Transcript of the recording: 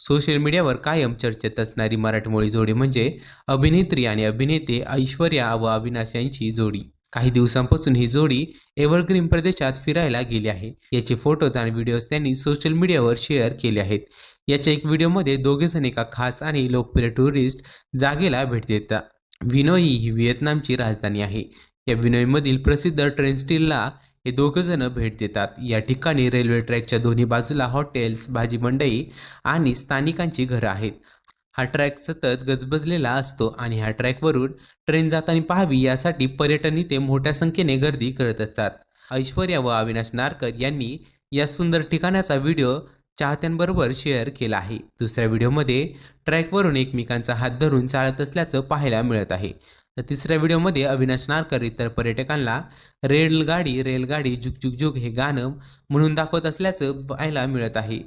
Social मीडियावर कायम चर्चेत असणारी मराठमोळी जोडी म्हणजे अभिनेत्री आणि अभिनेते ऐश्वर्या व अविनाश यांची जोडी. काही दिवसांपासून ही जोडी एव्हरग्रीन प्रदेशात फिरायला गेली आहे. याचे फोटोज आणि व्हिडिओज त्यांनी सोशल मीडियावर शेअर केले आहेत. याच्या एक व्हिडिओमध्ये दोघेजण एका खास आणि लोकप्रिय टुरिस्ट जागेला भेट देतात. विनोई ही व्हिएतनामची राजधानी आहे. या विनोईमधील प्रसिद्ध ट्रेन स्टीलला हे दोघं जण भेट देतात. या ठिकाणी रेल्वे ट्रॅकच्या दोन्ही बाजूला हॉटेल्स भाजी मंडई आणि स्थानिकांची घरं आहेत. हा ट्रॅक सतत गजबजलेला असतो आणि ह्या ट्रॅकवरून ट्रेन जाताना पाहावी यासाठी पर्यटन इथे मोठ्या संख्येने गर्दी करत असतात. ऐश्वर्या व अविनाश नारकर यांनी या सुंदर ठिकाणाचा व्हिडिओ चाहत्यांबरोबर शेअर केला आहे. दुसऱ्या व्हिडिओमध्ये ट्रॅकवरून एकमेकांचा हात धरून चालत असल्याचं पाहायला मिळत आहे. तर तिसऱ्या व्हिडिओमध्ये अविनाश नारकर इतर पर्यटकांना रेलगाडी रेलगाडी झुक झुक झुक हे गाणं म्हणून दाखवत असल्याचं पाहायला मिळत आहे.